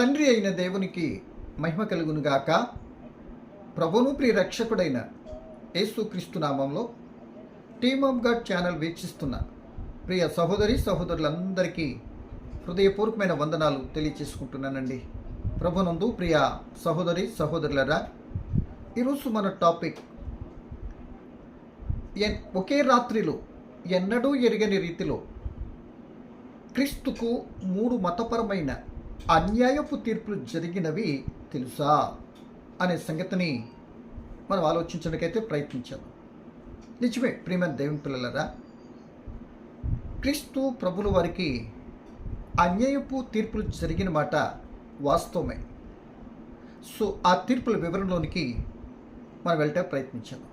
తండ్రి అయిన దేవునికి మహిమ కలుగునుగాక ప్రభును ప్రియ రక్షకుడైన యేసుక్రీస్తు నామంలో టీమ్ ఆఫ్ గాడ్ ఛానల్ వీక్షిస్తున్న ప్రియ సహోదరి సహోదరులందరికీ హృదయపూర్వకమైన వందనాలు తెలియచేసుకుంటున్నానండి. ప్రభునందు ప్రియ సహోదరి సహోదరులరా ఈరోజు మన టాపిక్ ఎన్- ఒకే రాత్రిలో ఎన్నడూ ఎరగని రీతిలో క్రీస్తుకు మూడు మతపరమైన అన్యాయపు తీర్పులు జరిగినవి తెలుసా అనే సంగతిని మనం ఆలోచించడానికైతే ప్రయత్నించాం. నిజమే ప్రియమైన దేవుని పిల్లలరా క్రీస్తు ప్రభుల వారికి అన్యాయపు తీర్పులు జరిగిన మాట వాస్తవమే. సో ఆ తీర్పుల వివరణలోనికి మనం వెళ్ళటే ప్రయత్నించాము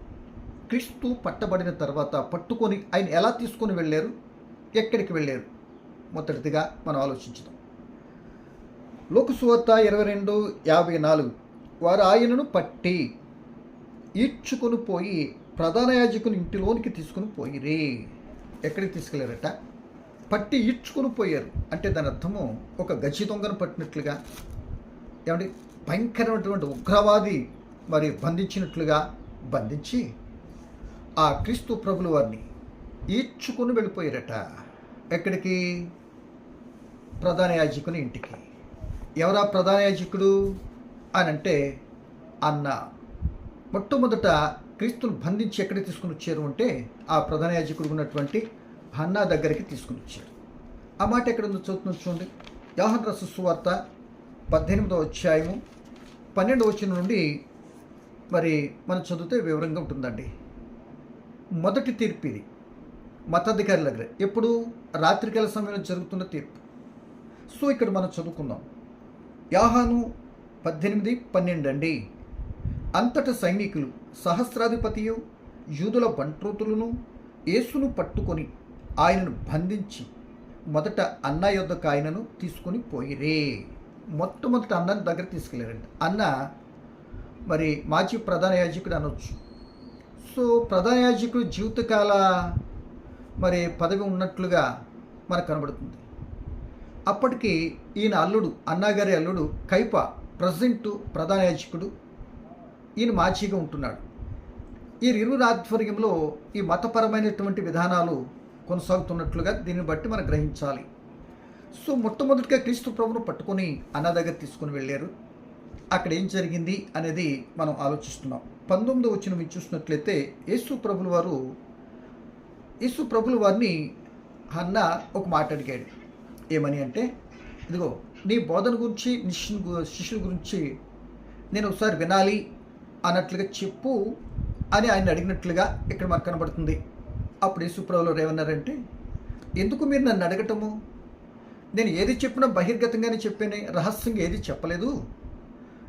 క్రీస్తు పట్టబడిన తర్వాత పట్టుకొని ఆయన ఎలా తీసుకొని వెళ్ళారు? ఎక్కడికి వెళ్ళారు? మొదటిదిగా మనం ఆలోచించుదాం. లోకసువార్త ఇరవై రెండు యాభై నాలుగు వారు ఆయనను పట్టి ఈడ్చుకొని పోయి ప్రధాన యాజకుని ఇంటిలోనికి తీసుకుని పోయిరే. ఎక్కడికి తీసుకెళ్ళారట పట్టి ఈడ్చుకొని పోయారు. అంటే దాని అర్థము ఒక గచ్చి దొంగను పట్టినట్లుగా ఏమంటే భయంకరమైనటువంటి ఉగ్రవాది మరి బంధించినట్లుగా బంధించి ఆ క్రీస్తు ప్రభుల వారిని ఈడ్చుకొని వెళ్ళిపోయారట. ఎక్కడికి? ప్రధాన యాజకుని ఇంటికి. ఎవరా ప్రధాన యాజకుడు? అని అంటే అన్న. మొట్టమొదట క్రీస్తును బంధించి ఎక్కడికి తీసుకుని వచ్చారు అంటే ఆ ప్రధాన యాజకుడు ఉన్నటువంటి హన్నా దగ్గరికి తీసుకుని వచ్చారు. ఆ మాట ఎక్కడ ఉందో చదువుతున్న చూడండి. యోహన్ రస పద్దెనిమిదవ అధ్యాయము పన్నెండవ వచ్చిన నుండి మరి మనం చదివితే వివరంగా ఉంటుందండి. మొదటి తీర్పు ఇది. మతాధికారుల దగ్గర ఎప్పుడు? రాత్రికాల సమయంలో జరుగుతున్న తీర్పు. సో ఇక్కడ మనం చదువుకుందాం. యాహాను పద్దెనిమిది పన్నెండు అండి. అంతట సైనికులు సహస్రాధిపతియు యూదుల బంట్రోతులను యేసును పట్టుకొని ఆయనను బంధించి మొదట అన్న యొద్దకు ఆయనను తీసుకొని పోయిరే. మొట్టమొదట అన్నని దగ్గర తీసుకెళ్ళారండి అన్న మరి మాజీ ప్రధాన యాజకుడు అనొచ్చు. సో ప్రధాన యాజకుడు జీవితకాల మరి పదవి ఉన్నట్లుగా మనకు కనబడుతుంది. అప్పటికి ఈయన అల్లుడు అన్నగారి అల్లుడు కైప ప్రజెంట్ ప్రధాన యాజకుడు. ఈయన మాజీగా ఉంటున్నాడు. ఈ ఇరువురు ఆధ్వర్యంలో ఈ మతపరమైనటువంటి విధానాలు కొనసాగుతున్నట్లుగా దీన్ని బట్టి మనం గ్రహించాలి. సో మొట్టమొదటిగా క్రీస్తు ప్రభును పట్టుకొని అన్న దగ్గర తీసుకుని వెళ్ళారు. అక్కడ ఏం జరిగింది అనేది మనం ఆలోచిస్తున్నాం. పంతొమ్మిది వచ్చిన మీరు చూసినట్లయితే యేసు ప్రభుల వారు యేసు ప్రభుల వారిని అన్న ఒక మాట అడిగాడు. ఏమని అంటే ఇదిగో నీ బోధన గురించి నీ శిష్యుని గు- శిష్యుల గురించి నేను ఒకసారి వినాలి అన్నట్లుగా చెప్పు అని ఆయన అడిగినట్లుగా ఇక్కడ మనకు కనబడుతుంది. అప్పుడు యేసుప్రభులు ఏమన్నారంటే ఎందుకు మీరు నన్ను అడగటము? నేను ఏది చెప్పినా బహిర్గతంగానే చెప్పానే రహస్యంగా ఏది చెప్పలేదు.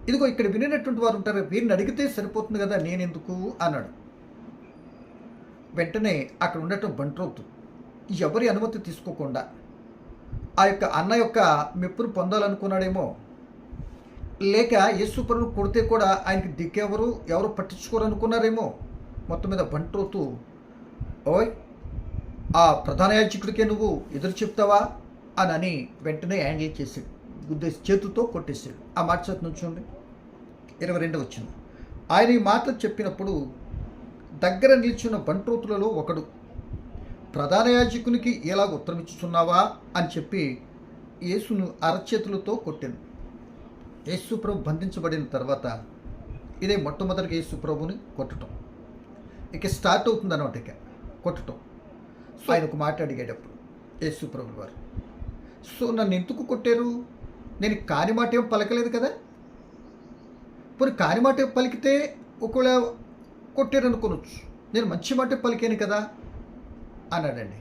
ఇదిగో ఇక్కడ వినేటటువంటి వారు ఉంటారు వీరిని అడిగితే సరిపోతుంది కదా నేనెందుకు? అన్నాడు. వెంటనే అక్కడ ఉండటం బంట్రోతు ఎవరి అనుమతి తీసుకోకుండా ఆ యొక్క అన్న యొక్క మెప్పును పొందాలనుకున్నాడేమో. లేక యేసుప్రభు కొడితే కూడా ఆయనకి దిక్కెవరు ఎవరు పట్టించుకోరనుకున్నారేమో. మొత్తం మీద బంట్రోతు ఓయ్ ఆ ప్రధాన యాజకుడికే నువ్వు ఎదురు చెప్తావా? అని అని వెంటనే హ్యాండిల్ చేసాడు గుద్దేసి చేతుతో కొట్టేశాడు. ఆ మాట చేతి నుంచోండి ఇరవై రెండు వచ్చింది ఆయన ఈ మాటలు చెప్పినప్పుడు దగ్గర నిల్చున్న బంట్రోతులలో ఒకడు ప్రధాన యాజకునికి ఎలాగ ఉత్తరమిచ్చుతున్నావా అని చెప్పి యేసును అరచేతులతో కొట్టాను. యేసు ప్రభు బంధించబడిన తర్వాత ఇదే మొట్టమొదటిగా యేసు ప్రభుని కొట్టడం ఇక స్టార్ట్ అవుతుంది అనమాట ఇక కొట్టడం సో ఆయన ఒక మాట అడిగేటప్పుడు యేసు ప్రభు వారు సో నన్ను ఎందుకు కొట్టారు? నేను కాని మాట ఏం పలకలేదు కదా? పోనీ కాని మాట పలికితే ఒకవేళ కొట్టారు అనుకోవచ్చు నేను మంచి మాట పలికాను కదా? అన్నాడండి.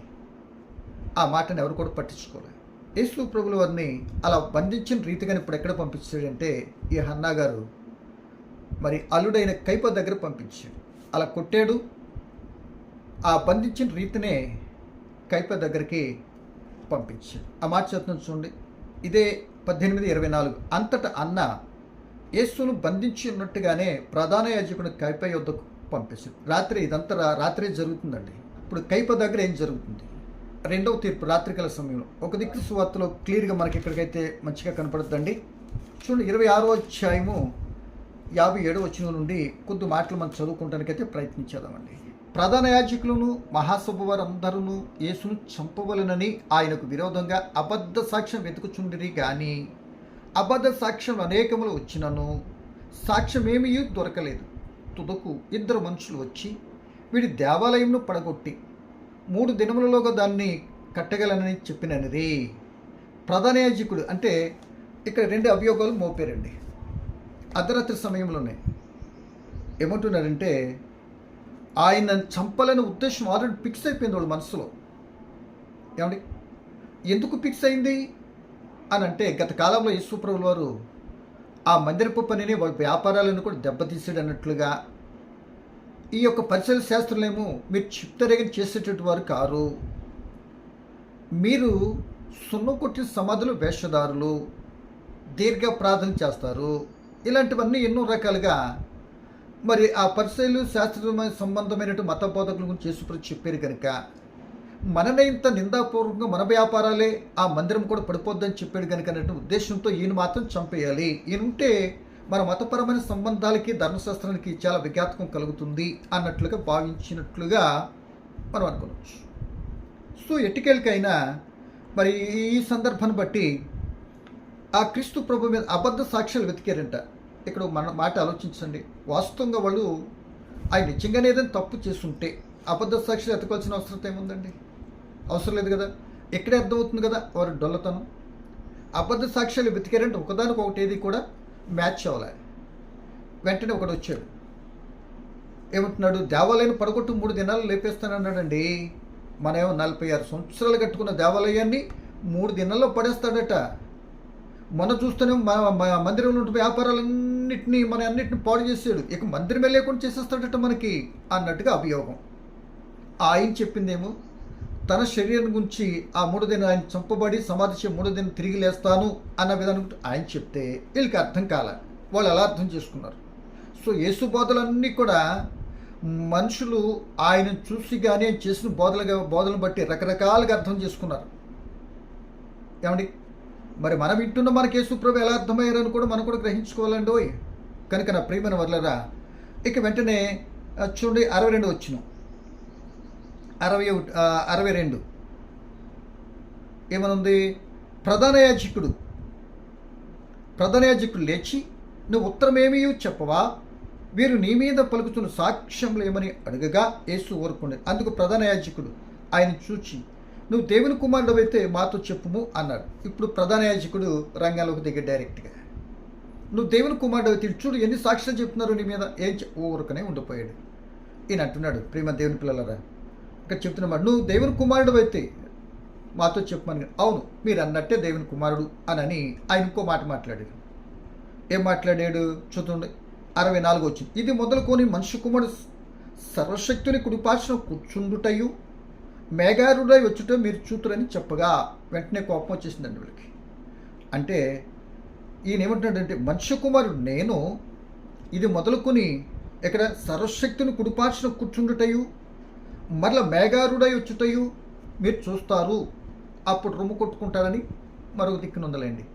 ఆ మాటను ఎవరు కూడా పట్టించుకోలేదు యేసు ప్రభుల వారిని అలా బంధించిన రీతిగా ఇప్పుడు ఎక్కడ పంపించాడంటే ఈ హన్నా గారు మరి అల్లుడైన కైప దగ్గర పంపించాడు. అలా కొట్టాడు. ఆ బంధించిన రీతినే కైప దగ్గరికి పంపించాడు. ఆ మాట చేస్తున్నాం చూడండి. ఇదే పద్దెనిమిది ఇరవై నాలుగు. అంతటా అన్న యేసును బంధించి ఉన్నట్టుగానే ప్రధాన యాజకుని కైప యొద్దకు పంపించాడు రాత్రి ఇదంతా రాత్రే రాత్రి జరుగుతుందండి. ఇప్పుడు కైప దగ్గర ఏం జరుగుతుంది? రెండవ తీర్పు రాత్రికాల సమయంలో. ఒక దిక్కు సువార్తలో క్లియర్గా మనకి ఎక్కడికైతే మంచిగా కనపడుతుందండి? చూడండి ఇరవై ఆరో అధ్యాయము యాభై ఏడో వచ్చిన నుండి కొద్ది మాటలు మనం చదువుకుంటానికైతే ప్రయత్నించేదామండి ప్రధాన యాజకులను మహాసభ వారందరూ యేసును చంపవలనని ఆయనకు విరోధంగా అబద్ధ సాక్ష్యం వెతుకుచుండిరి కానీ అబద్ధ సాక్ష్యం అనేకములు వచ్చినను సాక్ష్యమేమీ దొరకలేదు. తుదకు ఇద్దరు మనుషులు వచ్చి వీడి దేవాలయంను పడగొట్టి మూడు దినములలోగా దాన్ని కట్టగలనని చెప్పినది. ప్రధాన యాజకుడు అంటే ఇక్కడ రెండు అభియోగాలు మోపారండి. అర్ధరాత్రి సమయంలోనే ఏమంటున్నారంటే ఆయన చంపాలనే ఉద్దేశం ఆల్రెడీ ఫిక్స్ అయిపోయింది వాళ్ళ మనసులో. ఏమండి? ఎందుకు ఫిక్స్ అయింది? అని అంటే గత కాలంలో యేసుప్రభుల వారు ఆ మందిరపు పనిని వాళ్ళ వ్యాపారాలను కూడా దెబ్బతీసాడు అన్నట్లుగా ఈ యొక్క పరిసర శాస్త్రులేమో మీరు చిప్తరేగని చేసేటటువంటి వారు కారు. మీరు సున్నం కొట్టిన సమాధులు వేషధారులు దీర్ఘ ప్రార్థన చేస్తారు. ఇలాంటివన్నీ ఎన్నో రకాలుగా మరి ఆ పరిశీలు శాస్త్రీయమైన సంబంధమైన మత బోధకుల గురించి చేసుకుని చెప్పారు కనుక మననే ఇంత నిందాపూర్వకంగా మన వ్యాపారాలే ఆ మందిరం కూడా పడిపోద్దని చెప్పాడు కనుక అనే ఉద్దేశంతో ఈయన మాత్రం చంపేయాలి. ఈయన ఉంటే మన మతపరమైన సంబంధాలకి ధర్మశాస్త్రానికి చాలా విఘాతకం కలుగుతుంది అన్నట్లుగా భావించినట్లుగా మనం అనుకోవచ్చు. సో ఎట్టికేళ్ళకైనా మరి ఈ సందర్భాన్ని బట్టి ఆ క్రీస్తు ప్రభు మీద అబద్ధ సాక్ష్యాలు వెతికారంట. ఇక్కడ మన మాట ఆలోచించండి. వాస్తవంగా వాళ్ళు ఆయన నిజంగానే ఏదైనా తప్పు చేస్తుంటే అబద్ధ సాక్షులు ఎతకాల్సిన అవసరం ఏముందండి? అవసరం లేదు కదా. ఎక్కడే అర్థమవుతుంది కదా వారి డొల్లతనం. అబద్ధ సాక్ష్యాలు వెతికారంటే ఒకదానికి ఏది కూడా మ్యాచ్ అవ్వాలి. వెంటనే ఒకడు వచ్చాడు. ఏమంటున్నాడు? దేవాలయం పడగొట్టు మూడు దినాలు లేపేస్తానన్నాడండి. మనమేమో నలభై ఆరు సంవత్సరాలు కట్టుకున్న దేవాలయాన్ని మూడు దినాల్లో పడేస్తాడట. మొన్న చూస్తూనే మన మందిరంలో ఉంటే వ్యాపారాలన్నింటినీ మన అన్నింటిని పాడు చేసాడు. ఇక మందిరమే లేకుండా చేసేస్తాడట మనకి అన్నట్టుగా అభియోగం. ఆయన చెప్పిందేమో తన శరీరం గురించి ఆ మూడు దిన ఆయన చంపబడి సమాధి చే మూడు దిన తిరిగి లేస్తాను అన్న విధానం ఆయన చెప్తే వీళ్ళకి అర్థం కాల. వాళ్ళు ఎలా అర్థం చేసుకున్నారు. సో యేసు బోధలన్నీ కూడా మనుషులు ఆయన చూసి కానీ ఆయన చేసిన బోధలుగా బోధలను బట్టి రకరకాలుగా అర్థం చేసుకున్నారు. ఏమండి? మరి మనం వింటున్న మనకి యేసుప్రభు ఎలా అర్థమయ్యారని కూడా మనం కూడా గ్రహించుకోవాలండి ఓయ్. కనుక నా ప్రియమైన వర్లరా ఇక వెంటనే చూడండి అరవై రెండు వచ్చిన. అరవై ఒకటి అరవై రెండు. ఏమనుంది? ప్రధాన యాజకుడు. ప్రధాన యాజకుడు లేచి నువ్వు ఉత్తరమేమీ చెప్పవా? వీరు నీ మీద పలుకుతున్న సాక్ష్యములు ఏమని అడగగా యేసు ఊరుకుండే అందుకు ప్రధాన యాజకుడు ఆయన చూచి నువ్వు దేవుని కుమారుడు అయితే మాతో చెప్పుము అన్నాడు. ఇప్పుడు ప్రధాన యాజకుడు రంగంలోకి దగ్గర డైరెక్ట్గా నువ్వు దేవుని కుమారుడు అయితే చూడు ఎన్ని సాక్ష్యాలు చెప్తున్నారు నీ మీద. ఏం చె- ఊరకనే ఉండిపోయాడు. ఈయన అంటున్నాడు ప్రేమ దేవుని పిల్లలరా ఇక్కడ చెప్తున్నమాట నువ్వు దేవుని కుమారుడు అయితే మాతో చెప్పమని అవును మీరు అన్నట్టే దేవుని కుమారుడు అని ఆయన ఇంకో మాట మాట్లాడాడు. ఏం మాట్లాడాడు? చూడండి అరవై నాలుగు వచ్చింది. ఇది మొదలుకొని మనిషి కుమారుడు సర్వశక్తుని కుడిపార్చిన కూర్చుండుటయు మేఘారుడై వచ్చుట మీరు చూతురని చెప్పగా వెంటనే కోపం వచ్చేసిందండి వీళ్ళకి. అంటే ఈయన ఏమంటున్నాడంటే మనుష్య కుమారుడు నేను ఇది మొదలుకొని ఇక్కడ సర్వశక్తిని కుడిపార్చిన కూర్చుండుటయు మరల మేఘారుడై వచ్చుటయు మీరు చూస్తారు. అప్పుడు రొమ్ము కొట్టుకుంటారని మరొక దిక్కునుందలేండి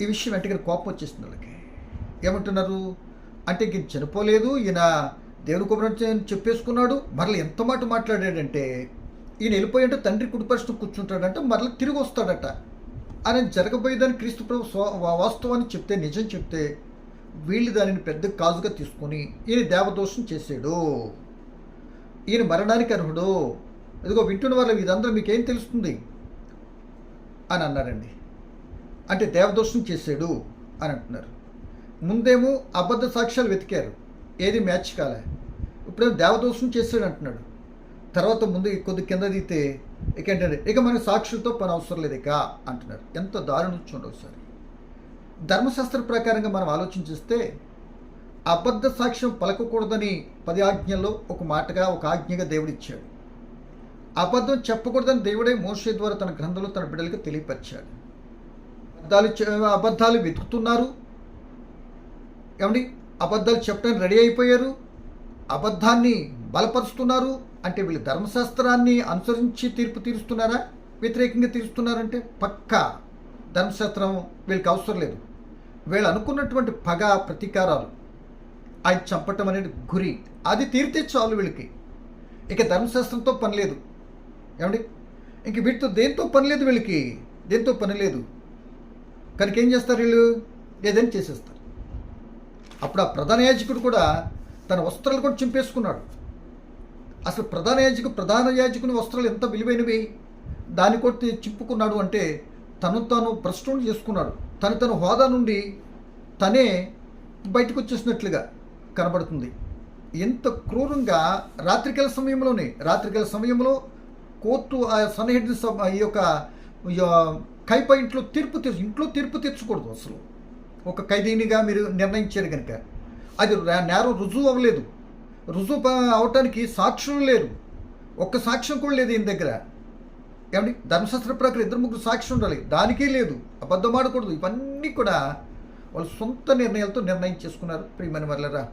ఈ విషయం వెంటనే కోపం వచ్చేసింది వాళ్ళకి. ఏమంటున్నారు? అంటే ఇంక చనిపోలేదు ఈయన దేవుని కుమరం అని చెప్పేసుకున్నాడు మరల ఎంత మాట మాట్లాడాడంటే ఈయన వెళ్ళిపోయింటే తండ్రి కుడిపరిచిన కూర్చుంటాడంటే మరల తిరిగి వస్తాడట. అని జరగబోయేదని క్రీస్తు ప్రభు వాస్తవాన్ని చెప్తే నిజం చెప్తే వీళ్ళు దానిని పెద్ద కాజుగా తీసుకొని ఈయన దేవదోషం చేశాడు. ఈయన మరణానికి అర్హుడు? ఇదిగో వింటున్న వాళ్ళు ఇదందరూ మీకేం తెలుస్తుంది? అని అన్నారండి. అంటే దేవదోషం చేశాడు అని అంటున్నారు. ముందేమో అబద్ధ సాక్ష్యాలు వెతికారు. ఏది మ్యాచ్ కాలే. ఇప్పుడేమో దేవదోషం చేశాడు అంటున్నాడు. తర్వాత ముందు కొద్ది కింద దిగితే ఇక ఏంటంటే ఇక మన సాక్షులతో పని అవసరం లేదు ఇక అంటున్నారు. ఎంత దారుణం చూడండి ఒకసారి. ధర్మశాస్త్ర ప్రకారంగా మనం ఆలోచించేస్తే అబద్ధ సాక్ష్యం పలకకూడదని పది ఆజ్ఞల్లో ఒక మాటగా ఒక ఆజ్ఞగా దేవుడిచ్చాడు. అబద్ధం చెప్పకూడదని దేవుడే మోషే ద్వారా తన గ్రంథంలో తన బిడ్డలకు తెలియపరిచాడు. అబద్ధాలు అబద్ధాలు వెతుకుతున్నారు. ఏమండి? అబద్ధాలు చెప్పడానికి రెడీ అయిపోయారు. అబద్ధాన్ని బలపరుస్తున్నారు. అంటే వీళ్ళు ధర్మశాస్త్రాన్ని అనుసరించి తీర్పు తీరుస్తున్నారా? వ్యతిరేకంగా తీరుస్తున్నారంటే పక్కా ధర్మశాస్త్రం వీళ్ళకి అవసరం లేదు. వీళ్ళు అనుకున్నటువంటి పగ ప్రతీకారాలు ఆయన చంపటం అనేది గురి. అది తీరితే చాలు వీళ్ళకి. ఇక ధర్మశాస్త్రంతో పని లేదు. ఏమండి? ఇంక వీటితో దేంతో పని లేదు వీళ్ళకి? దేంతో పని లేదు? కనుక ఏం చేస్తారు వీళ్ళు? ఏదైనా చేసేస్తారు. అప్పుడు ఆ ప్రధాన యాజకుడు కూడా తన వస్త్రాలు కూడా చింపేసుకున్నాడు. అసలు ప్రధాన యాజకు ప్రధాన యాజకుని వస్త్రాలు ఎంత విలువైనవి? దాన్ని కొట్టి చింపుకున్నాడు అంటే తను తాను భ్రష్టం చేసుకున్నాడు. తను తన హోదా నుండి తనే బయటకు వచ్చేసినట్లుగా. కనబడుతుంది. ఎంత క్రూరంగా రాత్రికాల సమయంలోనే రాత్రికాల సమయంలో కోర్టు ఆ సన్హెడ్ ఈ యొక్క కైపా ఇంట్లో తీర్పు తెచ్చు ఇంట్లో తీర్పు తెచ్చకూడదు అసలు. ఒక ఖైదీనిగా మీరు నిర్ణయించారు కనుక అది నేరం రుజువు అవ్వలేదు. రుజువు అవటానికి సాక్ష్యం లేరు ఒక్క సాక్ష్యం కూడా లేదు ఈయన దగ్గర. ఏమండి? ధర్మశాస్త్ర ప్రకారం ఇద్దరు ముగ్గురు సాక్ష్యం ఉండాలి. దానికే లేదు. అబద్ధం ఆడకూడదు. ఇవన్నీ కూడా వాళ్ళు సొంత నిర్ణయాలతో నిర్ణయం చేసుకున్నారు. ప్రియమని మరలరా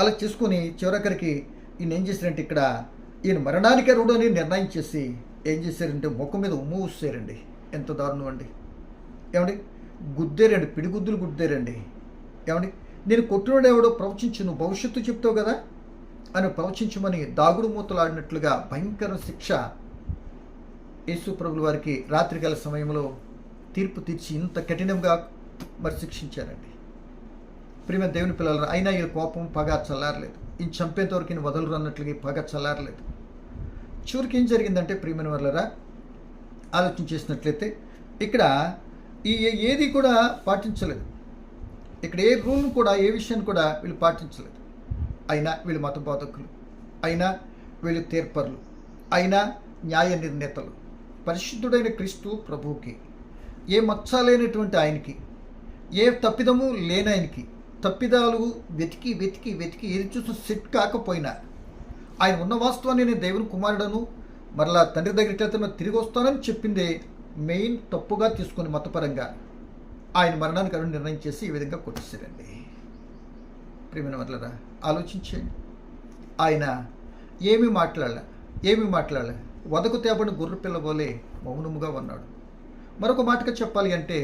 అలా చేసుకుని చివరకరికి ఈయన ఏం చేశారంటే ఇక్కడ ఈయన మరణానికి అరుడు అని నిర్ణయం చేసి ఏం చేశారంటే ముఖం మీద ఉమ్ము ఊసారండి ఎంత దారుణం అండి. ఏమండి? గుద్దేరండి పిడిగుద్దులు గుద్దేరండి. ఏమండి? నేను కొట్టినోడు ఎవడో ప్రవచించు నువ్వు భవిష్యత్తు చెప్తావు కదా? అని ప్రవచించమని దాగుడు మూతలాడినట్లుగా భయంకర శిక్ష యేసు ప్రభుల వారికి రాత్రికాల సమయంలో తీర్పు తీర్చి ఇంత కఠినంగా మరి శిక్షించారండి ప్రేమ దేవుని పిల్లలు అయినా ఈ కోపం పగ చల్లారలేదు. ఈయన చంపేంతవరకు ఈయన వదలరు అన్నట్లుగా ఈ పగ చల్లారలేదు. చివరికి ఏం జరిగిందంటే ప్రియమైన వాళ్ళరా ఆలోచన చేసినట్లయితే ఇక్కడ ఈ ఏది కూడా పాటించలేదు. ఇక్కడ ఏ రూల్ను కూడా ఏ విషయాన్ని కూడా వీళ్ళు పాటించలేదు. అయినా వీళ్ళు మత బోధకులు అయినా వీళ్ళు తీర్పరులు అయినా న్యాయ నిర్ణేతలు. పరిశుద్ధుడైన క్రీస్తు ప్రభువుకి ఏ మచ్చ లేనటువంటి ఆయనకి ఏ తప్పిదము లేని ఆయనకి తప్పిదాలు వెతికి వెతికి వెతికి ఏది చూసిన సెట్ కాకపోయినా ఆయన ఉన్న వాస్తవాన్ని నేను దేవుని కుమారుడను మరలా తండ్రి దగ్గరికి వెళ్తే తిరిగి వస్తానని చెప్పిందే మెయిన్ తప్పుగా తీసుకుని మతపరంగా ఆయన మరణానికి అరుణ్ నిర్ణయం చేసి ఈ విధంగా కొట్టేశారండి. ప్రియమైన వదలరా ఆలోచించండి ఆయన ఏమి మాట్లాడలే ఏమి మాట్లాడలే. వదకు తేబడిన గుర్ర పిల్ల పోలే మౌనముగా ఉన్నాడు. మరొక మాటగా చెప్పాలి అంటే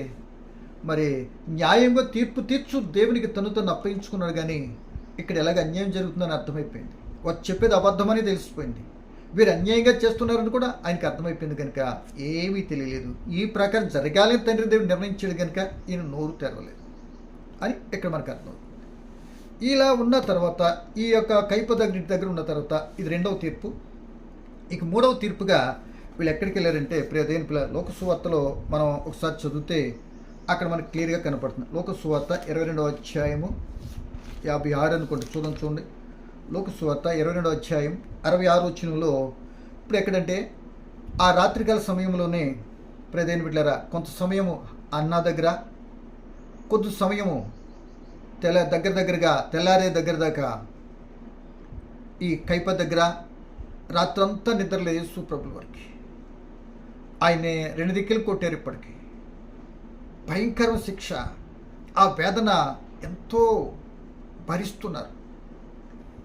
మరి న్యాయంగా తీర్పు తీర్చు దేవునికి తను తను అప్పగించుకున్నాడు కానీ ఇక్కడ ఎలాగ అన్యాయం జరుగుతుందని అర్థమైపోయింది. వారు చెప్పేది అబద్ధమని తెలిసిపోయింది. వీరు అన్యాయంగా చేస్తున్నారని కూడా ఆయనకు అర్థమైపోయింది కనుక ఏమీ తెలియలేదు. ఈ ప్రకారం జరగాలని తండ్రి దేవుడు నిర్ణయించాడు కనుక ఈయన నోరు తెరవలేదు. అని ఇక్కడ మనకు అర్థం ఇలా ఉన్న తర్వాత ఈ యొక్క కైప దగ్గర ఉన్న తర్వాత ఇది రెండవ తీర్పు. ఇక మూడవ తీర్పుగా వీళ్ళు ఎక్కడికి వెళ్ళారంటే ప్రియదేని పిల్ల లోకసువార్తలో మనం ఒకసారి చదివితే అక్కడ మనకు క్లియర్గా కనపడుతుంది. లోకసువార్త ఇరవై రెండవ అధ్యాయము యాభై ఆరు అనుకోండి చూడండి చూడండి. లోకసువార్త ఇరవై రెండవ అధ్యాయం అరవై ఆరు వచ్చినంలో ఇప్పుడు ఎక్కడంటే ఆ రాత్రికాల సమయంలోనే ప్రదేని బిడ్డలారా కొంత సమయము అన్న దగ్గర కొద్ది సమయము తెల్ల దగ్గర దగ్గరగా తెల్లారే దగ్గర దాకా ఈ కైప దగ్గర రాత్రంతా నిద్రలేదు యేసు వారికి. ఆయన్ని రెండు దిక్కులు కొట్టారు ఇప్పటికీ. భయంకర శిక్ష ఆ వేదన ఎంతో భరిస్తున్నారు.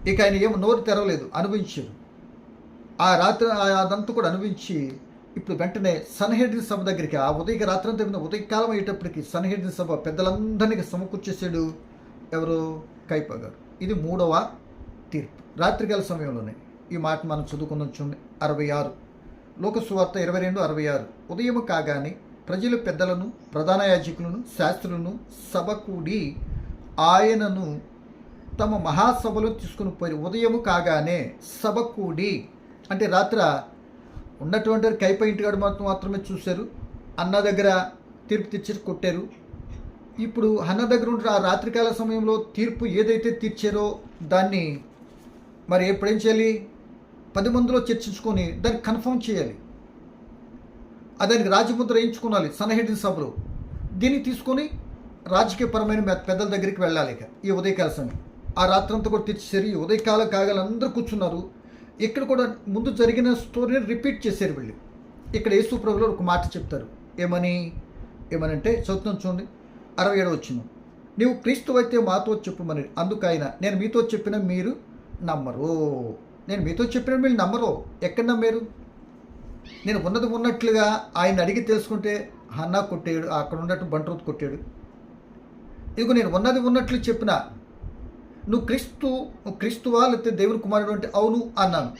ఇక ఆయన ఏమో నోరు తెరవలేదు అనుభవించారు. ఆ రాత్రి అదంతా కూడా అనుభవించి ఇప్పుడు వెంటనే సన్హెడ్రిన్ సభ దగ్గరికి ఆ ఉదయ రాత్రంతా ఉదయకాలం అయ్యేటప్పటికి సన్హెడ్రిన్ సభ పెద్దలందరినీ సమకూర్చేసాడు ఎవరు? కైప గారు. ఇది మూడవ తీర్పు. రాత్రికాల సమయంలోనే ఈ మాట మనం చదువుకుందాం చూడండి. అరవై ఆరు. లోకసువార్త ఇరవై రెండు అరవై ఆరు. ఉదయం కాగానే ప్రజలు పెద్దలను ప్రధాన యాజకులను శాస్త్రులను సభకూడి ఆయనను తమ మహాసభలో తీసుకుని పోయి ఉదయము కాగానే సభకూడి అంటే రాత్ర ఉన్నటువంటి కైపై ఇంటి ఇంటికాడు మాత్రం మాత్రమే చూశారు. అన్న దగ్గర తీర్పు తెచ్చి కొట్టారు. ఇప్పుడు అన్న దగ్గర ఉంటే ఆ రాత్రికాల సమయంలో తీర్పు ఏదైతే తీర్చారో దాన్ని మరి ఎప్పుడేం చేయాలి? పది మందిలో చర్చించుకొని దాన్ని కన్ఫర్మ్ చేయాలి. ఆ దానికి రాజముద్ర వేయించుకోవాలి సన్హెడ్రిన్ సభలో. దీన్ని తీసుకొని రాజకీయపరమైన పెద్దల దగ్గరికి వెళ్ళాలి ఇక ఈ ఉదయకాల సమయం ఆ రాత్రంతా కూడా తెచ్చేసారు ఈ ఉదయకాల కాగాలు అందరూ కూర్చున్నారు. ఇక్కడ కూడా ముందు జరిగిన స్టోరీని రిపీట్ చేశారు వీళ్ళు. ఇక్కడ యేసు ప్రభులో ఒక మాట చెప్తారు. ఏమని? ఏమనంటే చదువుతున్నాం చూడండి. అరవై ఏడు వచ్చిన. నీవు క్రీస్తు అయితే మాతో చెప్పుమని. అందుకైన నేను మీతో చెప్పిన మీరు నమ్మరు. నేను మీతో చెప్పిన మీరు నమ్మరు. ఎక్కడ నమ్మారు? నేను ఉన్నది ఉన్నట్లుగా ఆయన అడిగి తెలుసుకుంటే హన్నా కొట్టాడు అక్కడ ఉన్నట్టు బంట్రోత్ కొట్టాడు. ఇదిగో నేను ఉన్నది ఉన్నట్లు చెప్పిన నువ్వు క్రీస్తు క్రీస్తువా లేకపోతే దేవుని కుమారుడు అంటే అవును అన్నాను.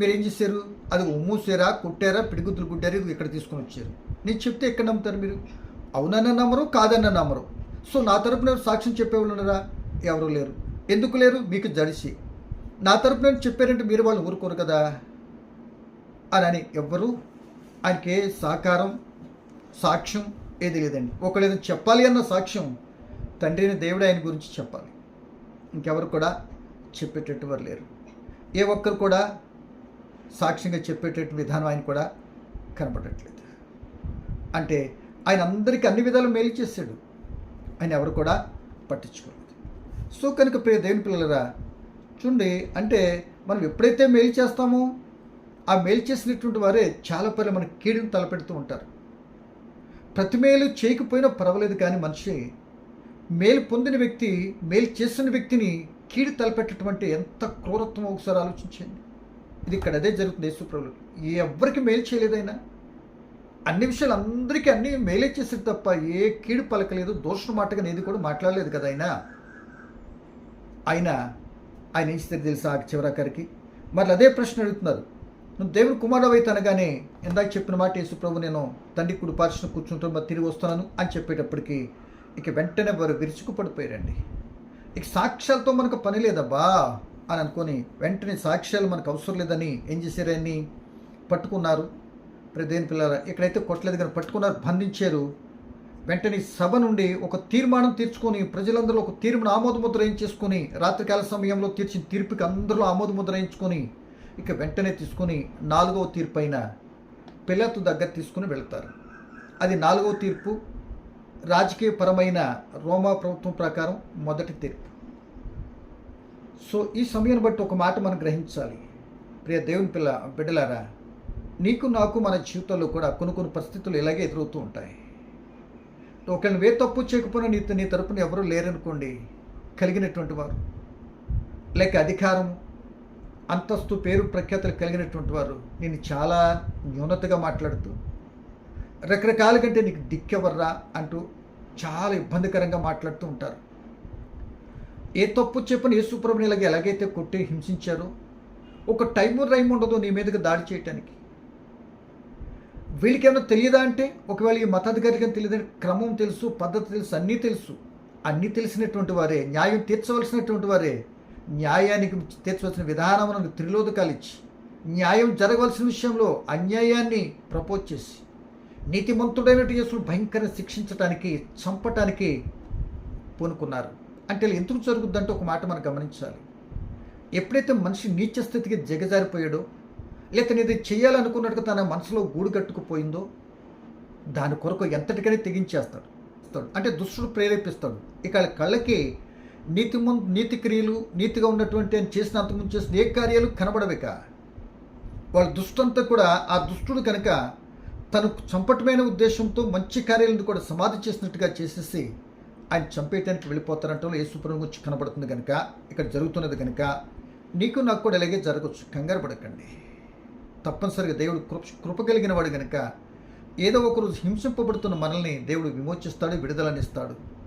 మీరు ఏం చేశారు? అది ఉమ్మూసారా కుట్టారా పిడిగుద్దులు కుట్టారు? ఇక్కడ తీసుకొని వచ్చారు. నేను చెప్తే ఎక్కడ నమ్ముతారు మీరు? అవునన్న నమ్మరు కాదన్న నమ్మరు. సో నా తరపున సాక్ష్యం చెప్పేవాళ్ళు ఉన్నారా? ఎవరు లేరు. ఎందుకు లేరు? మీకు జడిసి నా తరపున చెప్పారంటే మీరు వాళ్ళు ఊరుకోరు కదా? అని ఎవ్వరు ఆయనకి ఏ సహకారం సాక్ష్యం ఏది లేదండి. ఒకళ్ళు చెప్పాలి అన్న సాక్ష్యం తండ్రిని దేవుడు ఆయన గురించి చెప్పాలి. ఇంకెవరు కూడా చెప్పేటట్టు వారు లేరు. ఏ ఒక్కరు కూడా సాక్ష్యంగా చెప్పేటట్టు విధానం ఆయన కూడా కనపడట్లేదు. అంటే ఆయన అందరికీ అన్ని విధాలు మేలు చేశాడు. ఆయన ఎవరు కూడా పట్టించుకోలేదు. సో కనుక ప్రియ దేవుని పిల్లలరా చూడండి అంటే మనం ఎప్పుడైతే మేలు చేస్తామో ఆ మేలు చేసినటువంటి వారే చాలా పనులు మనకి కీడును తలపెడుతూ ఉంటారు. ప్రతి మేలు చేయకపోయినా పర్వాలేదు కానీ మనిషి మేలు పొందిన వ్యక్తి మేలు చేస్తున్న వ్యక్తిని కీడు తలపెట్టటువంటి అంటే ఎంత క్రూరత్వం ఒకసారి ఆలోచించండి. ఇది ఇక్కడ అదే జరుగుతుంది యేసుప్రభులు ఎవ్వరికి మేలు చేయలేదైనా అన్ని విషయాలు అందరికీ అన్ని మేలే చేసేది తప్ప ఏ కీడు పలకలేదు దోషణ మాటగా నేది కూడా మాట్లాడలేదు కదా ఆయన ఆయన ఆయన ఏం చేస్తారు తెలుసా? చివరాఖరికి మరి అదే ప్రశ్న అడుగుతున్నారు. నువ్వు దేవుని కుమారుడు అనగానే ఇందాక చెప్పిన మాట యేసుప్రభు నేను తండ్రి కుడి పార్శ్వన కూర్చుంటూ మరి తిరిగి వస్తున్నాను అని చెప్పేటప్పటికి ఇక వెంటనే వారు విరుచుకు పడిపోయారండి ఇక సాక్ష్యాలతో మనకు పని లేదబ్బా అని అనుకొని వెంటనే సాక్ష్యాలు మనకు అవసరం లేదని ఏం చేశారని పట్టుకున్నారు. ప్రదేని పిల్లల ఎక్కడైతే కొట్టలేదు కానీ పట్టుకున్నారు బంధించారు. వెంటనే సభ నుండి ఒక తీర్మానం తీర్చుకొని ప్రజలందరూ ఒక తీర్మానం ఆమోదముద్ర వేయించేసుకొని రాత్రికాల సమయంలో తీర్చిన తీర్పుకి అందరూ ఆమోదముద్ర వేయించుకొని ఇక వెంటనే తీసుకొని నాలుగవ తీర్పు అయిన పిల్లతు దగ్గర తీసుకుని వెళ్తారు. అది నాలుగవ తీర్పు రాజకీయపరమైన రోమా ప్రభుత్వం ప్రకారం మొదటి తీర్పు. సో ఈ సమయాన్ని బట్టి ఒక మాట మనం గ్రహించాలి. ప్రియ దేవుని పిల్ల బిడ్డలారా నీకు నాకు మన జీవితంలో కూడా కొన్ని కొన్ని పరిస్థితులు ఇలాగే ఎదురవుతూ ఉంటాయి. ఒకళ్ళని వే తప్పు చేయకపోయినా నీ నీ తరపున ఎవరూ లేరనుకోండి కలిగినటువంటి వారు లేక అధికారం అంతస్తు పేరు ప్రఖ్యాతులు కలిగినటువంటి వారు. నేను చాలా న్యూనతగా మాట్లాడుతూ రకరకాల కంటే నీకు దిక్కెవర్రా అంటూ చాలా ఇబ్బందికరంగా మాట్లాడుతూ ఉంటారు. ఏ తప్పు చెప్పని యేసుప్రభుని ఇలాగ ఎలాగైతే కొట్టి హింసించారో ఒక టైము రైమ్ ఉండదు నీ మీదకి దాడి చేయటానికి. వీళ్ళకి ఏమైనా తెలియదా అంటే ఒకవేళ ఈ మతాధికారికి తెలియదని క్రమం తెలుసు పద్ధతి తెలుసు అన్నీ తెలుసు. అన్నీ తెలిసినటువంటి వారే న్యాయం తీర్చవలసినటువంటి వారే. న్యాయానికి తీర్చవలసిన విధానమునకు త్రిలోదకాలు ఇచ్చి న్యాయం జరగవలసిన విషయంలో అన్యాయాన్ని ప్రపోజ్ చేసి నీతిమంతుడైన యేసును భయంకర శిక్షించటానికి చంపటానికి పూనుకున్నారు. అంటే ఎందుకు జరుగుద్దంటే ఒక మాట మనం గమనించాలి. ఎప్పుడైతే మనిషి నీచ స్థితికి జగజారిపోయాడో లేక ఇది చేయాలనుకున్నట్టుగా తన మనసులో గూడు కట్టుకుపోయిందో దాని కొరకు ఎంతటికైనా తెగించేస్తాడు. ఇస్తాడు అంటే దుష్టుడు ప్రేరేపిస్తాడు. ఇక కళ్ళకి నీతి ముందు నీతి క్రియలు నీతిగా ఉన్నటువంటి ఆయన చేసిన అంతకుముందు చేసిన ఏ కార్యాలు కనబడవిక? వాళ్ళ దుష్టంతా కూడా ఆ దుష్టుడు కనుక తను చంపటమైన ఉద్దేశంతో మంచి కార్యాలను కూడా సమాధి చేసినట్టుగా చేసేసి ఆయన చంపేయటానికి వెళ్ళిపోతారంటే ఏసుప్రభు వచ్చి కనబడుతుంది కనుక ఇక్కడ జరుగుతున్నది కనుక నీకు నాకు కూడా ఇలాగే జరగచ్చు. కంగారు పడకండి. తప్పనిసరిగా దేవుడు కృప కృప కలిగిన వాడు కనుక ఏదో ఒకరోజు హింసింపబడుతున్న మనల్ని దేవుడు విమోచిస్తాడు విడుదలనిస్తాడు.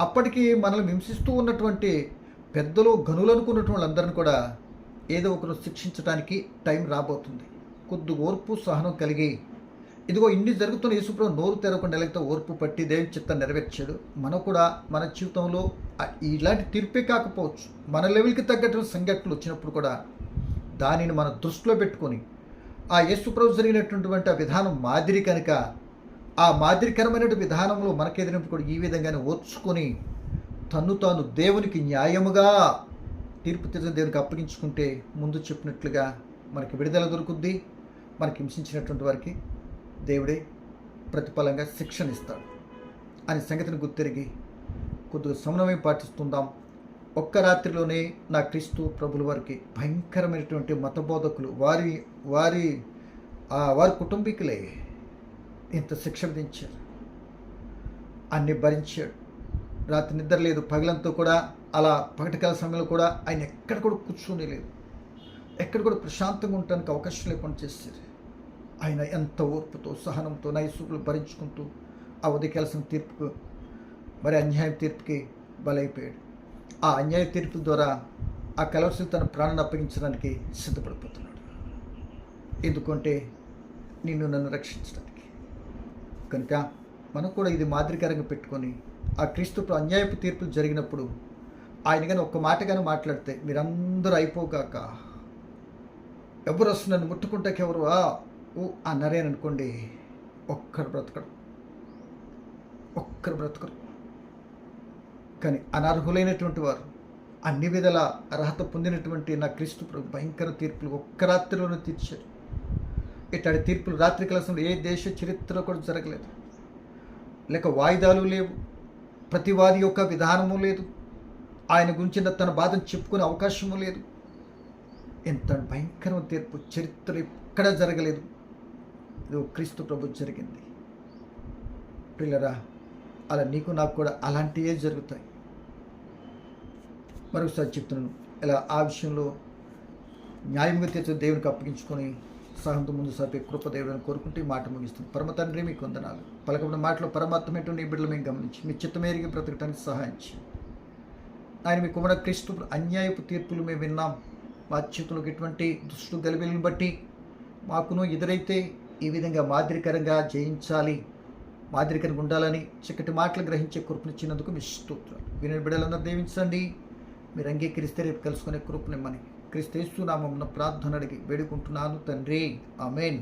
అప్పటికి మనల్ని హింసిస్తూ ఉన్నటువంటి పెద్దలు గనులు అనుకున్నటువంటి వాళ్ళందరిని కూడా ఏదో ఒకరు శిక్షించడానికి టైం రాబోతుంది. కొద్ది ఓర్పు సహనం కలిగి ఇదిగో ఇన్ని జరుగుతున్న యేసుప్రభు నోరు తెరవకుండా ఎలాగైతే ఓర్పు పట్టి దేవుని చిత్తం నెరవేర్చాడు మనం కూడా మన జీవితంలో ఇలాంటి తీర్పే కాకపోవచ్చు. మన లెవెల్కి తగ్గట్టు సంఘటనలు వచ్చినప్పుడు కూడా దానిని మన దృష్టిలో పెట్టుకొని ఆ యేసుప్రభు జరిగినటువంటి ఆ విధానం మాదిరి కనుక ఆ మాదిరికరమైన విధానంలో మనకెదిరినప్పుడు కూడా ఈ విధంగానే ఓర్చుకొని తన్ను తాను దేవునికి న్యాయముగా తీర్పు తీర్చిన దేవునికి అప్పగించుకుంటే ముందు చెప్పినట్లుగా మనకి విడుదల దొరుకుద్ది. మనకి హింసించినటువంటి వారికి దేవుడే ప్రతిఫలంగా శిక్షణ ఇస్తాడు. అనే సంగతిని గుర్తిరిగి కొద్దిగా సమన్వయం పాటిస్తుందాం. ఒక్క రాత్రిలోనే నా క్రీస్తు ప్రభుల వారికి భయంకరమైనటువంటి మతబోధకులు వారి వారి ఆ వారి కుటుంబీకులే ఇంత శిక్ష విధించారు అన్ని భరించాడు. రాత్రి నిద్ర లేదు. పగలంతా కూడా అలా పగటికాల సమయంలో కూడా ఆయన ఎక్కడ కూడా కూర్చొని లేదు. ఎక్కడ కూడా ప్రశాంతంగా ఉండటానికి అవకాశం లేకుండా చేశారు. ఆయన ఎంత ఓర్పుతో సహనంతో నైసుకులు భరించుకుంటూ ఆ ఉదయకాల్సిన తీర్పుకు మరి అన్యాయం తీర్పుకి బలైపోయాడు. ఆ అన్యాయ తీర్పు ద్వారా ఆ కలవసి తన ప్రాణాన్ని అప్పగించడానికి సిద్ధపడిపోతున్నాడు. ఎందుకంటే నిన్ను నన్ను రక్షించడానికి కనుక మనం కూడా ఇది మాదిరికరంగా పెట్టుకొని ఆ క్రీస్తు అన్యాయపు తీర్పులు జరిగినప్పుడు ఆయన కానీ ఒక్క మాట కానీ మాట్లాడితే మీరందరూ అయిపోగాక ఎవరు వస్తున్నాను ముట్టుకుంటాకి ఎవరు? ఓ ఊ అన్నారే అని అనుకోండి ఒక్కరు బ్రతకడు ఒక్కరు బ్రతకరు. కానీ అనర్హులైనటువంటి వారు అన్ని విధాల అర్హత పొందినటువంటి నా క్రీస్తు భయంకర తీర్పులు ఒక్క రాత్రిలోనే తీర్చారు. ఇట్లాంటి తీర్పులు రాత్రి కలసంలో ఏ దేశ చరిత్రలో కూడా జరగలేదు. లేక వాయిదాలు లేవు. ప్రతివాది యొక్క విధానము లేదు. ఆయన గురించి తన బాధను చెప్పుకునే అవకాశము లేదు. ఎంత భయంకరమైన తీర్పు చరిత్ర ఎక్కడ జరగలేదు. ఇది క్రీస్తు ప్రభు జరిగింది. పిల్లరా అలా నీకు నాకు కూడా అలాంటివే జరుగుతాయి. మరొకసారి చెప్తున్నాను. ఇలా ఆ విషయంలో న్యాయంగా తీర్చే దేవునికి అప్పగించుకొని సహంతో ముందు సాపే కృపదేవుడిని కోరుకుంటే మాట ముగిస్తుంది పరమ తండ్రి మీకు వందనాలు. పలకబడిన మాటలో పరమాత్మేంటో నీ బిడ్డలు మేము గమనించి మీ చిత్తమేరికి బ్రతకటానికి సహాయించి. ఆయన మీ కుమార క్రీస్తు అన్యాయపు తీర్పులు మేము విన్నాం. మా చేతులకు ఎటువంటి దుష్టు గలిబిలను బట్టి మాకును ఎదురైతే ఈ విధంగా మాదిరికరంగా జయించాలి మాదిరికరంగా ఉండాలని చక్కటి మాటలు గ్రహించే కృపనిచ్చినందుకు మీ స్తోత్రాలు వినని బిడ్డలందరూ దీవించండి. మీరు అంగీకరిస్తే రేపు కలుసుకునే కృపనిమ్మని క్రీస్తు నామమున ప్రార్థన అడిగి వేడుకుంటున్నాను తండ్రి. అమేన్